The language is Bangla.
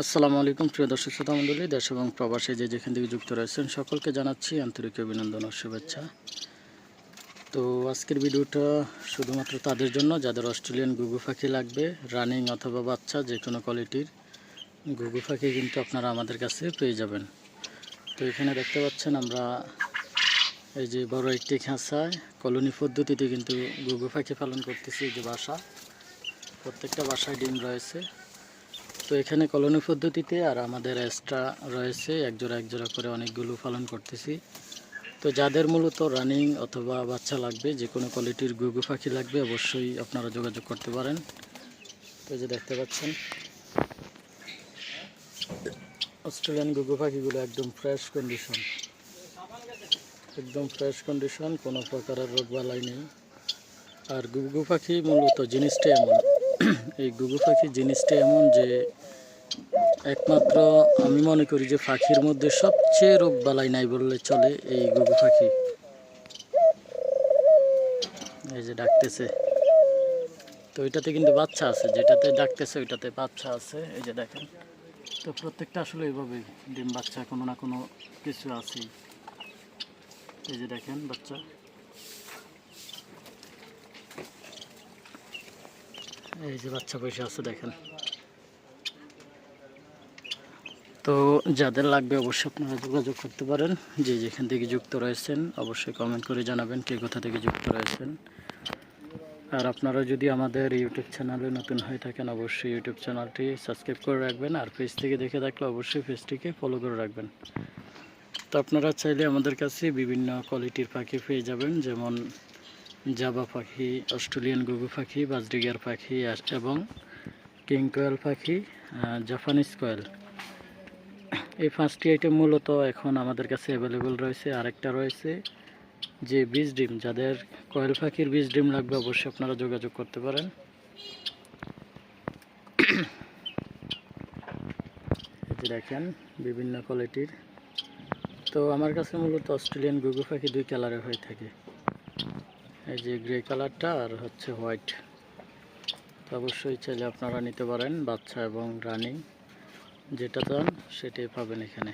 আসসালামু আলাইকুম, প্রিয় দর্শক শ্রোতা মণ্ডলী, দেশ এবং প্রবাসে যে যেখান থেকে যুক্ত রয়েছেন সকলকে জানাচ্ছি আন্তরিক অভিনন্দন ও শুভেচ্ছা। তো আজকের ভিডিওটা শুধুমাত্র তাদের জন্য, যাদের অস্ট্রেলিয়ান গুগু পাখি লাগবে, রানিং অথবা বাচ্চা, যে কোনো কোয়ালিটির গুগু পাখি কিন্তু আপনারা আমাদের কাছে পেয়ে যাবেন। তো এখানে দেখতে পাচ্ছেন আমরা এই যে বড় একটি খাঁচায় কলোনি পদ্ধতিতে কিন্তু গুগু পাখি পালন করতেছি যে বাসা। প্রত্যেকটা বাসায় ডিম রয়েছে। তো এখানে কলোনি পদ্ধতিতে আর আমাদের এক্সট্রা রয়েছে, একজোড়া একজোড়া করে অনেকগুলো পালন করতেছি। তো যাদের মূলত রানিং অথবা বাচ্চা লাগবে যে কোনো কোয়ালিটির গুগু পাখি লাগবে, অবশ্যই আপনারা যোগাযোগ করতে পারেন। তো যে দেখতে পাচ্ছেন অস্ট্রেলিয়ান গুগু পাখিগুলো একদম ফ্রেশ কন্ডিশন একদম ফ্রেশ কন্ডিশন কোনো প্রকারের রোগ বালাই নেই। আর গুগু পাখি মূলত জিনিসটাই এমন এই গুগু পাখি জিনিসটা এমন যে একমাত্র আমি মনে করি যে পাখির মধ্যে সবচেয়ে রোগ বালাই নাই বললে চলে এই গুগু পাখি। এই যে ডাকতেছে। তো ওইটাতে কিন্তু বাচ্চা আছে, যেটাতে ডাকতেছে ওইটাতে বাচ্চা আছে। এই যে দেখেন, তো প্রত্যেকটা আসলে এইভাবে ডিম বাচ্চা কোনো না কোনো কিছু আছেই। এই যে দেখেন বাচ্চা। এই যে বাচ্চা বসে আছে, দেখেন। তো যাদের লাগবে অবশ্যই আপনারা যোগাযোগ করতে পারেন। যে যেখান থেকে যুক্ত রয়েছেন, অবশ্যই কমেন্ট করে জানাবেন কে কোথা থেকে যুক্ত রয়েছেন। আর আপনারা যদি আমাদের ইউটিউব চ্যানেলে নতুন হয়ে থাকেন, অবশ্যই ইউটিউব চ্যানেলটি সাবস্ক্রাইব করে রাখবেন। আর পেজ থেকে দেখে থাকলে অবশ্যই পেজটিকে ফলো করে রাখবেন। তো আপনারা চাইলে আমাদের কাছে বিভিন্ন কোয়ালিটির পাখি পেয়ে যাবেন। যেমন জাবা পাখি, অস্ট্রেলিয়ান গুগু পাখি, বাজরিগার পাখি এবং কিং কোয়েল পাখি জাপানিজ কোয়েল। এই পাঁচটি আইটেম মূলত এখন আমাদের কাছে অ্যাভেলেবল রয়েছে। আরেকটা রয়েছে যে বীজ ডিম। যাদের কয়েল পাখির বীজ ডিম লাগবে অবশ্যই আপনারা যোগাযোগ করতে পারেন। দেখেন, বিভিন্ন কোয়ালিটির তো আমার কাছে মূলত অস্ট্রেলিয়ান গুগু পাখি দুই কালারের হয়ে থাকে। এই যে গ্রে কালারটা আর হচ্ছে হোয়াইট তো অবশ্যই চাইলে আপনারা নিতে পারেন, বাচ্চা এবং রানিং। যেটা চান সেটাই পাবেন এখানে।